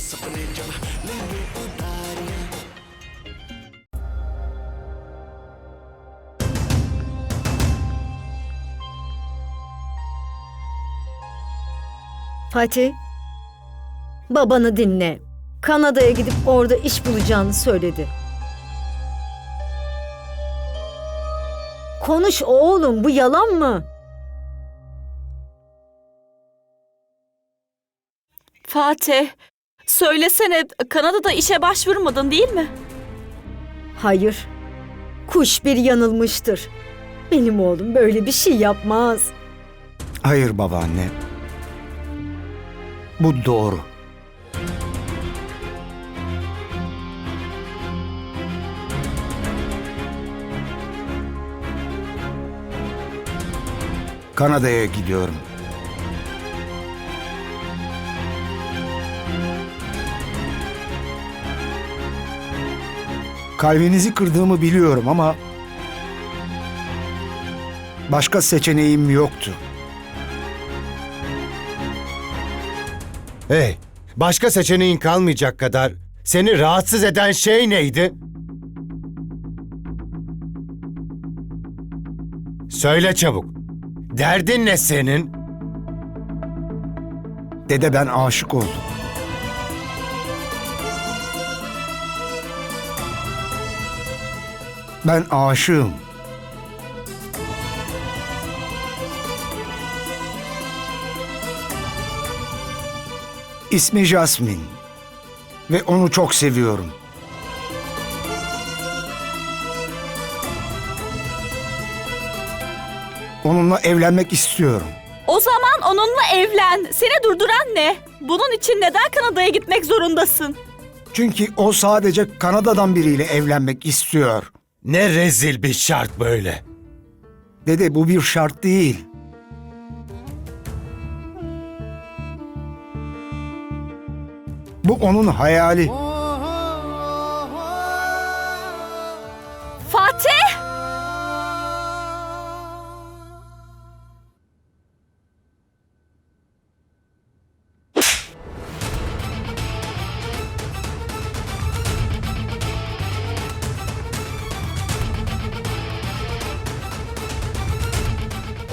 सपने जो लेंगे उतारियां Fatih, babanı dinle. Kanada'ya gidip orada iş bulacağını söyledi. Konuş oğlum, bu yalan mı? Fatih, söylesene Kanada'da işe başvurmadın değil mi? Hayır. Kuş bir yanılmıştır. Benim oğlum böyle bir şey yapmaz. Hayır babaanne. Bu doğru. Kanada'ya gidiyorum. Kalbinizi kırdığımı biliyorum ama başka seçeneğim yoktu. Hey, başka seçeneğin kalmayacak kadar seni rahatsız eden şey neydi? Söyle çabuk. Derdin ne senin? Dede ben aşık oldum. Ben aşığım. İsmi Jasmine ve onu çok seviyorum. Onunla evlenmek istiyorum. O zaman onunla evlen. Seni durduran ne? Bunun için neden Kanada'ya gitmek zorundasın? Çünkü o sadece Kanada'dan biriyle evlenmek istiyor. Ne rezil bir şart böyle. Dede bu bir şart değil. Bu onun hayali.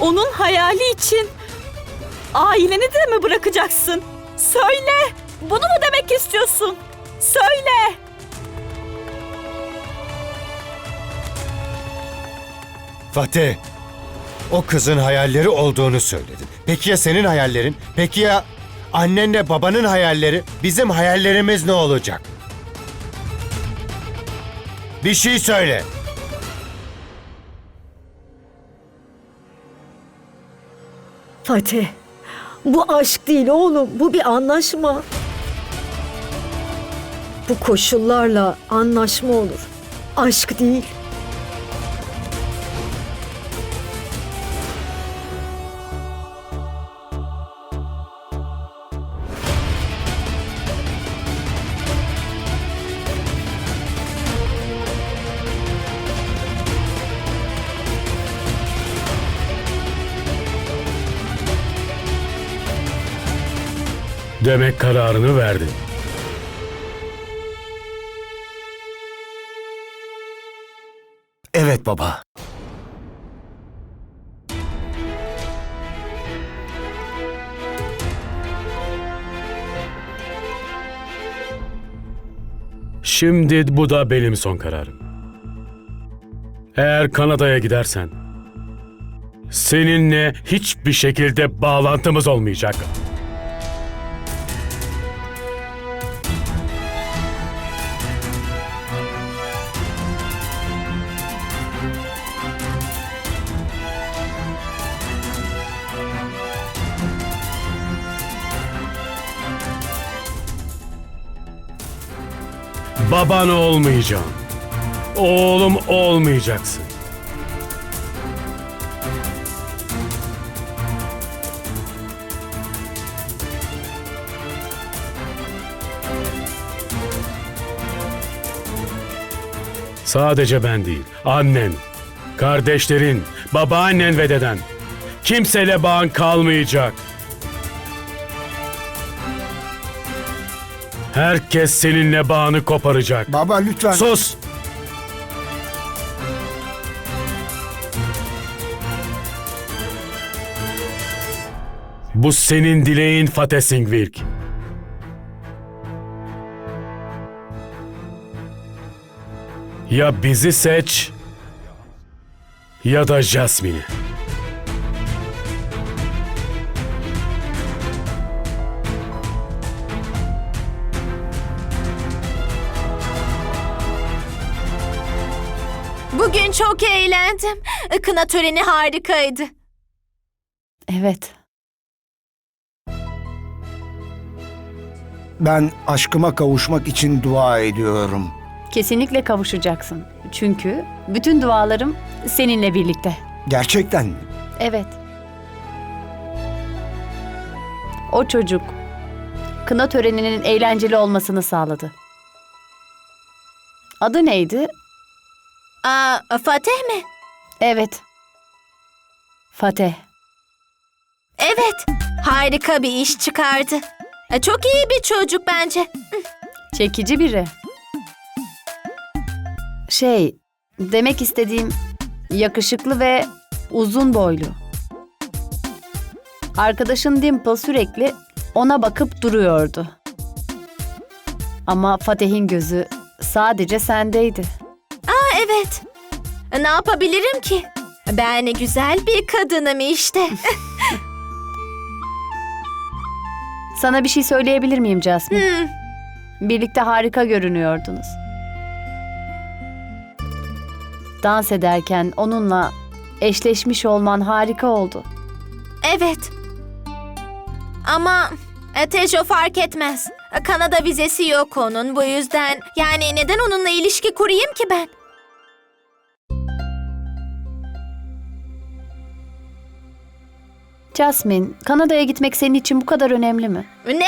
Onun hayali için aileni de mi bırakacaksın? Söyle! Bunu mu demek istiyorsun? Söyle! Fatih, o kızın hayalleri olduğunu söyledin. Peki ya senin hayallerin? Peki ya annenle babanın hayalleri? Bizim hayallerimiz ne olacak? Bir şey söyle. Fatih, bu aşk değil oğlum, bu bir anlaşma. Bu koşullarla anlaşma olur. Aşk değil. Demek kararını verdin. Evet baba. Şimdi bu da benim son kararım. Eğer Kanada'ya gidersen seninle hiçbir şekilde bağlantımız olmayacak. Baban olmayacağım. Oğlum olmayacaksın. Sadece ben değil, annen, kardeşlerin, babaannen ve deden. Kimseyle bağın kalmayacak. Herkes seninle bağını koparacak. Baba lütfen. Sus! Bu senin dileğin Fateh Singvirk. Ya bizi seç ya da Jasmine'i. Bugün çok eğlendim. Kına töreni harikaydı. Evet. Ben aşkıma kavuşmak için dua ediyorum. Kesinlikle kavuşacaksın. Çünkü bütün dualarım seninle birlikte. Gerçekten mi? Evet. O çocuk kına töreninin eğlenceli olmasını sağladı. Adı neydi? Aa, Fatih mi? Evet. Fateh. Evet. Harika bir iş çıkardı. E, Çok iyi bir çocuk bence. Çekici biri. Şey, demek istediğim yakışıklı ve uzun boylu. Arkadaşın Dimple sürekli ona bakıp duruyordu. Ama Fatih'in gözü sadece sendeydi. Evet. Ne yapabilirim ki? Ben güzel bir kadınım işte. Sana bir şey söyleyebilir miyim Jasmine? Hmm, Birlikte harika görünüyordunuz. Dans ederken onunla eşleşmiş olman harika oldu. evet. Ama Tejo fark etmez. Kanada vizesi yok onun bu yüzden. Yani neden onunla ilişki kurayım ki ben? Jasmine, Kanada'ya gitmek senin için bu kadar önemli mi? Ne?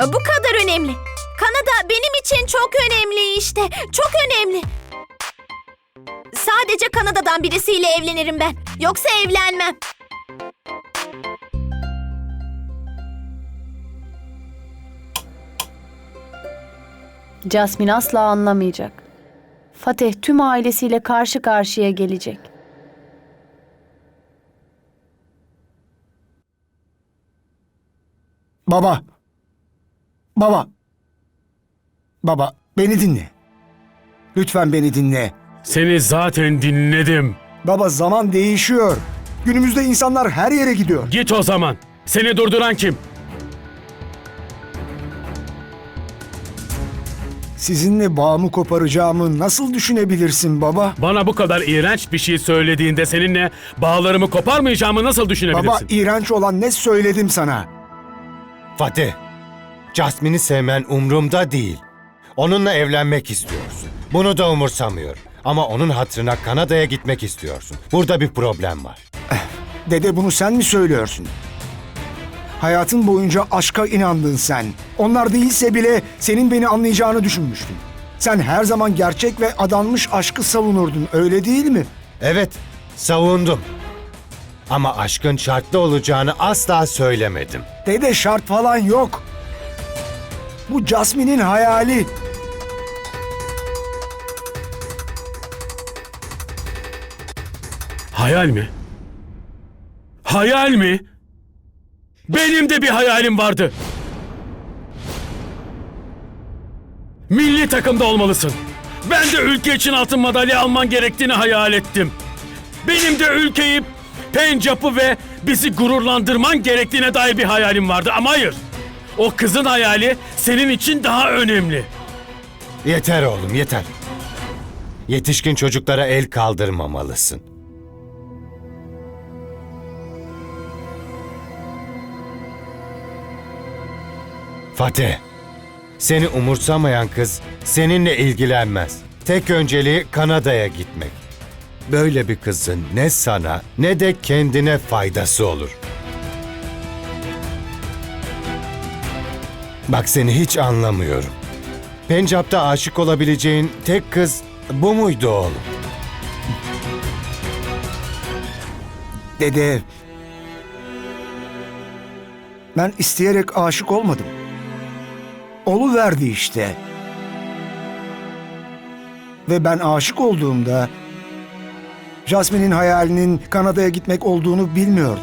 E, Bu kadar önemli. Kanada benim için çok önemli işte. Çok önemli. Sadece Kanada'dan birisiyle evlenirim ben. Yoksa evlenmem. Jasmine asla anlamayacak. Fatih tüm ailesiyle karşı karşıya gelecek. Baba. Baba. Baba beni dinle. Lütfen beni dinle. Seni zaten dinledim. Baba zaman değişiyor. Günümüzde insanlar her yere gidiyor. Git o zaman. Seni durduran kim? Sizinle bağımı koparacağımı nasıl düşünebilirsin baba? Bana bu kadar iğrenç bir şey söylediğinde seninle bağlarımı koparmayacağımı nasıl düşünebilirsin? Baba iğrenç olan ne söyledim sana? Fatih, Jasmine'i sevmen umrumda değil. Onunla evlenmek istiyorsun. Bunu da umursamıyorum. Ama onun hatırına Kanada'ya gitmek istiyorsun. Burada bir problem var. Dede bunu sen mi söylüyorsun? Hayatın boyunca aşka inandın sen. Onlar değilse bile senin beni anlayacağını düşünmüştüm. Sen her zaman gerçek ve adanmış aşkı savunurdun, öyle değil mi? Evet, savundum. Ama aşkın şartlı olacağını asla söylemedim. Dede şart falan yok. Bu Jasmine'in hayali. Hayal mi? Hayal mi? Benim de bir hayalim vardı. Milli takımda olmalısın. Ben de ülke için altın madalya alman gerektiğini hayal ettim. Benim de ülkeyi, Pencap'ı ve bizi gururlandırman gerektiğine dair bir hayalim vardı ama hayır. O kızın hayali senin için daha önemli. Yeter oğlum, yeter. Yetişkin çocuklara el kaldırmamalısın. Fatih, seni umursamayan kız seninle ilgilenmez. Tek önceliği Kanada'ya gitmek. Böyle bir kızın ne sana ne de kendine faydası olur. Bak seni hiç anlamıyorum. Pencap'ta aşık olabileceğin tek kız bu muydu oğlum? Dede. Ben isteyerek aşık olmadım. oluverdi işte. Ve ben aşık olduğumda Jasmine'in hayalinin Kanada'ya gitmek olduğunu bilmiyordum.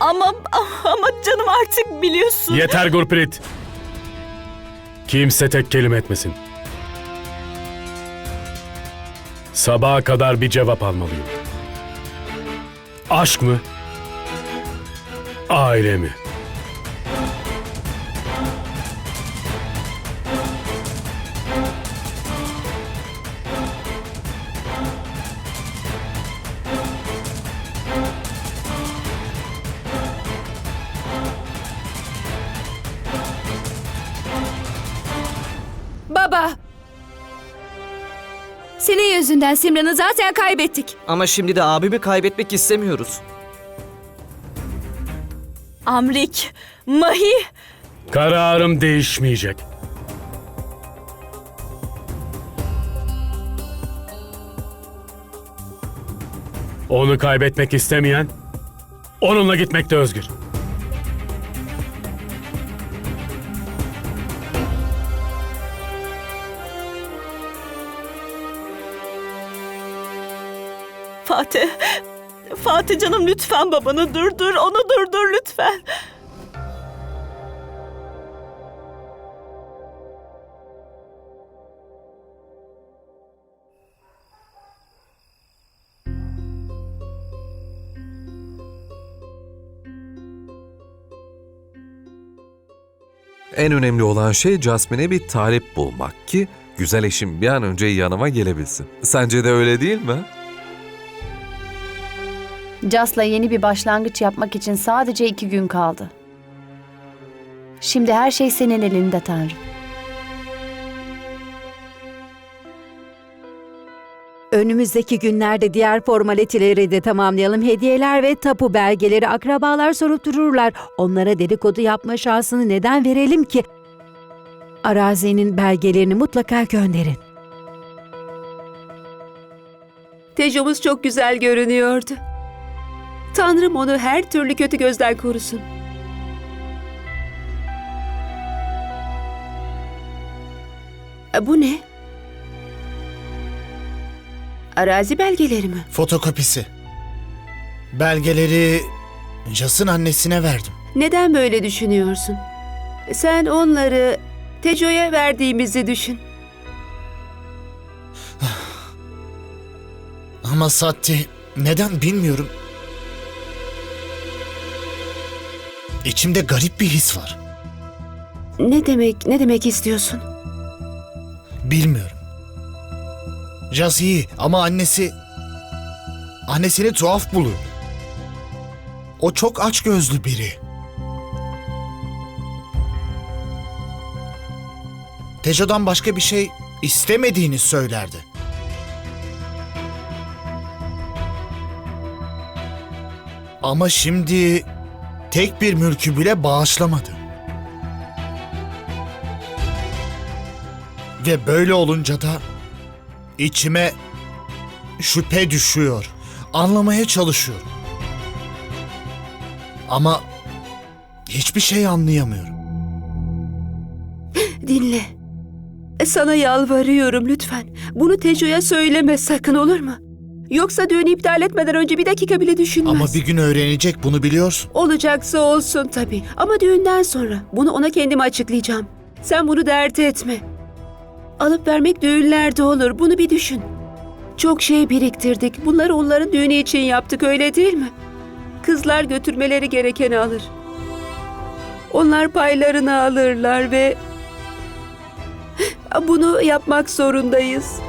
Ama ama canım artık biliyorsun. Yeter Gurprit. Kimse tek kelime etmesin. Sabaha kadar bir cevap almalıyım. Aşk mı? Aile mi? Yüzünden Simran'ı zaten kaybettik. Ama şimdi de abimi kaybetmek istemiyoruz. Amrik, Mahi, Kararım değişmeyecek. Onu kaybetmek istemeyen onunla gitmekte özgür. Fatih. Fatih canım lütfen babanı durdur. Onu durdur lütfen. En önemli olan şey Jasmine'e bir talip bulmak ki güzel eşim bir an önce yanıma gelebilsin. Sence de öyle değil mi? Jas'la yeni bir başlangıç yapmak için sadece iki gün kaldı. Şimdi her şey senin elinde Tanrım. Önümüzdeki günlerde diğer formaliteleri de tamamlayalım. Hediyeler ve tapu belgeleri akrabalar sorup dururlar. Onlara dedikodu yapma şansını neden verelim ki? Arazinin belgelerini mutlaka gönderin. Tecrübemiz çok güzel görünüyordu. Tanrım onu her türlü kötü gözden korusun. E, Bu ne? Arazi belgeleri mi? Fotokopisi. Belgeleri Jas'ın annesine verdim. Neden böyle düşünüyorsun? Sen onları Teco'ya verdiğimizi düşün. Ama Satti neden bilmiyorum. İçimde garip bir his var. Ne demek, ne demek istiyorsun? Bilmiyorum. Jas iyi ama annesi... Annesini tuhaf buluyor. O çok açgözlü biri. Tejo'dan başka bir şey istemediğini söylerdi. Ama şimdi tek bir mülkü bile bağışlamadı. Ve böyle olunca da içime şüphe düşüyor. Anlamaya çalışıyorum. Ama hiçbir şey anlayamıyorum. Dinle. Sana yalvarıyorum lütfen. Bunu Teco'ya söyleme sakın olur mu? Yoksa düğünü iptal etmeden önce bir dakika bile düşünmez. Ama bir gün öğrenecek bunu biliyorsun. Olacaksa olsun tabii. Ama düğünden sonra bunu ona kendim açıklayacağım. Sen bunu dert etme. Alıp vermek düğünlerde olur. Bunu bir düşün. Çok şey biriktirdik. Bunları onların düğünü için yaptık öyle değil mi? Kızlar götürmeleri gerekeni alır. Onlar paylarını alırlar ve bunu yapmak zorundayız.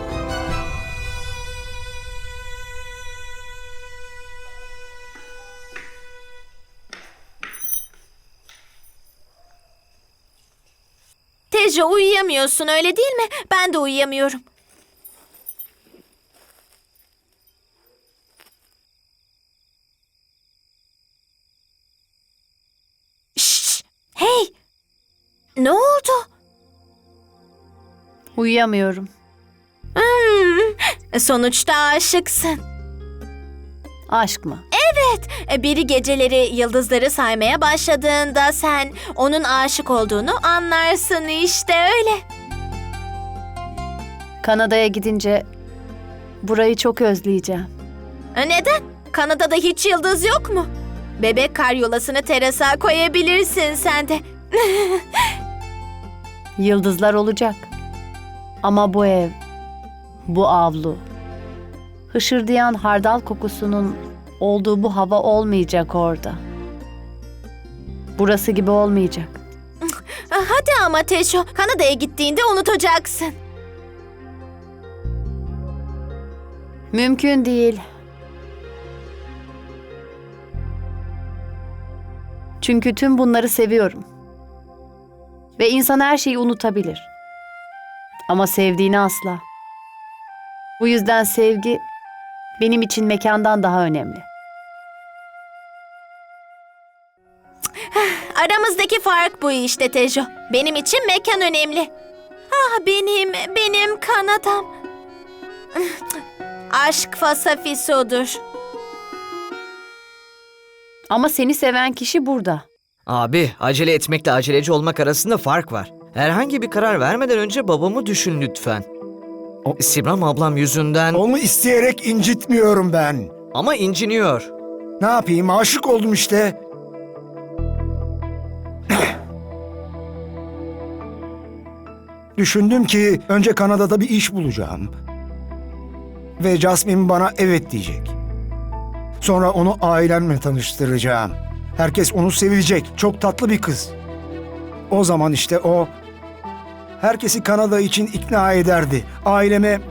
Tejo uyuyamıyorsun öyle değil mi? Ben de uyuyamıyorum. Şşş! Hey! Ne oldu? Uyuyamıyorum. Hmm, sonuçta aşıksın. Aşk mı? Evet, e, biri geceleri yıldızları saymaya başladığında sen onun aşık olduğunu anlarsın işte öyle. Kanada'ya gidince burayı çok özleyeceğim. E, Neden? Kanada'da hiç yıldız yok mu? Bebek karyolasını terasa koyabilirsin sen de. Yıldızlar olacak. Ama bu ev, bu avlu, hışırdayan hardal kokusunun olduğu bu hava olmayacak orada. Burası gibi olmayacak. Hadi ama Teşo, Kanada'ya gittiğinde unutacaksın. Mümkün değil. Çünkü tüm bunları seviyorum. Ve insan her şeyi unutabilir. Ama sevdiğini asla. Bu yüzden sevgi benim için mekandan daha önemli. Aramızdaki fark bu işte Tejo. Benim için mekan önemli. Ah benim, benim Kanada'm. Aşk fasafisodur. Ama seni seven kişi burada. Abi, acele etmekle aceleci olmak arasında fark var. Herhangi bir karar vermeden önce babamı düşün lütfen. O- Sibram ablam yüzünden Onu isteyerek incitmiyorum ben. ama inciniyor. Ne yapayım aşık oldum işte. Düşündüm ki önce Kanada'da bir iş bulacağım. Ve Jasmine bana evet diyecek. Sonra onu ailemle tanıştıracağım. Herkes onu sevecek. Çok tatlı bir kız. O zaman işte o herkesi Kanada için ikna ederdi. Aileme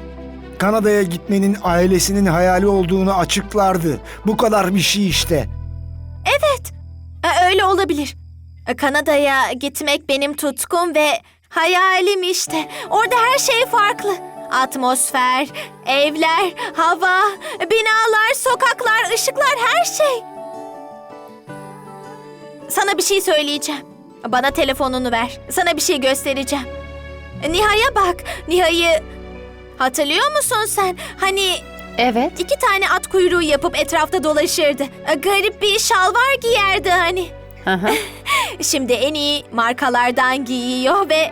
Kanada'ya gitmenin ailesinin hayali olduğunu açıklardı. Bu kadar bir şey işte. E, Öyle olabilir. Kanada'ya gitmek benim tutkum ve hayalim işte. Orada her şey farklı. Atmosfer, evler, hava, binalar, sokaklar, ışıklar her şey. Sana bir şey söyleyeceğim. Bana telefonunu ver. Sana bir şey göstereceğim. Nihay'a bak. Nihay'ı hatırlıyor musun sen? Hani Evet. iki tane at kuyruğu yapıp etrafta dolaşırdı. Garip bir şalvar giyerdi hani. Hı hı. Şimdi en iyi markalardan giyiyor ve...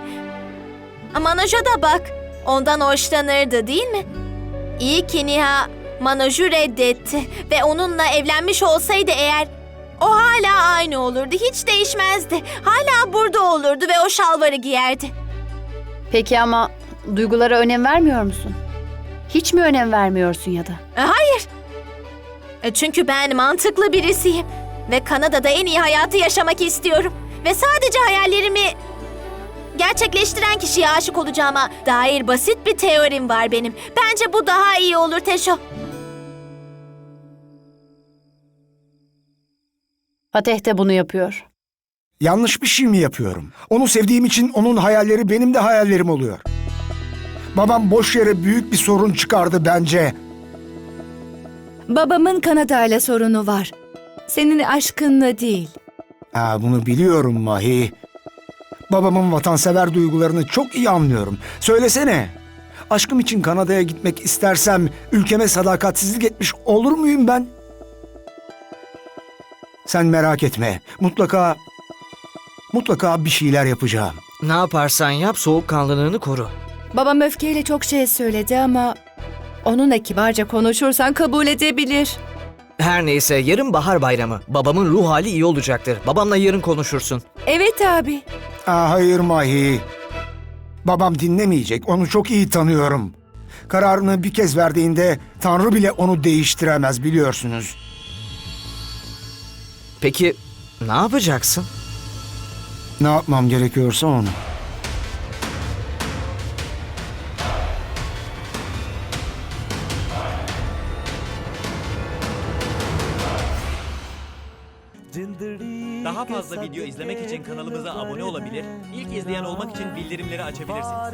Manoj'a da bak. Ondan hoşlanırdı değil mi? İyi ki Niha Manoj'u reddetti ve onunla evlenmiş olsaydı eğer o hala aynı olurdu. Hiç değişmezdi. Hala burada olurdu ve o şalvarı giyerdi. Peki ama duygulara önem vermiyor musun? Hiç mi önem vermiyorsun ya da? E, Hayır. E, Çünkü ben mantıklı birisiyim. Ve Kanada'da en iyi hayatı yaşamak istiyorum. Ve sadece hayallerimi gerçekleştiren kişiye aşık olacağıma dair basit bir teorim var benim. Bence bu daha iyi olur Teşo. Fateh de bunu yapıyor. Yanlış bir şey mi yapıyorum? Onu sevdiğim için onun hayalleri benim de hayallerim oluyor. Babam boş yere büyük bir sorun çıkardı bence. Babamın Kanada ile sorunu var. Senin aşkınla değil. Ha, bunu biliyorum Mahi. Babamın vatansever duygularını çok iyi anlıyorum. Söylesene. Aşkım için Kanada'ya gitmek istersem ülkeme sadakatsizlik etmiş olur muyum ben? Sen merak etme. Mutlaka mutlaka bir şeyler yapacağım. Ne yaparsan yap soğukkanlılığını koru. Babam öfkeyle çok şey söyledi ama onunla kibarca konuşursan kabul edebilir. Her neyse yarın bahar bayramı. Babamın ruh hali iyi olacaktır. Babamla yarın konuşursun. Evet abi. Aa, hayır Mahi. Babam dinlemeyecek. Onu çok iyi tanıyorum. Kararını bir kez verdiğinde Tanrı bile onu değiştiremez biliyorsunuz. Peki ne yapacaksın? Ne yapmam gerekiyorsa onu. video izlemek için kanalımıza abone olabilir, ilk izleyen olmak için bildirimleri açabilirsiniz.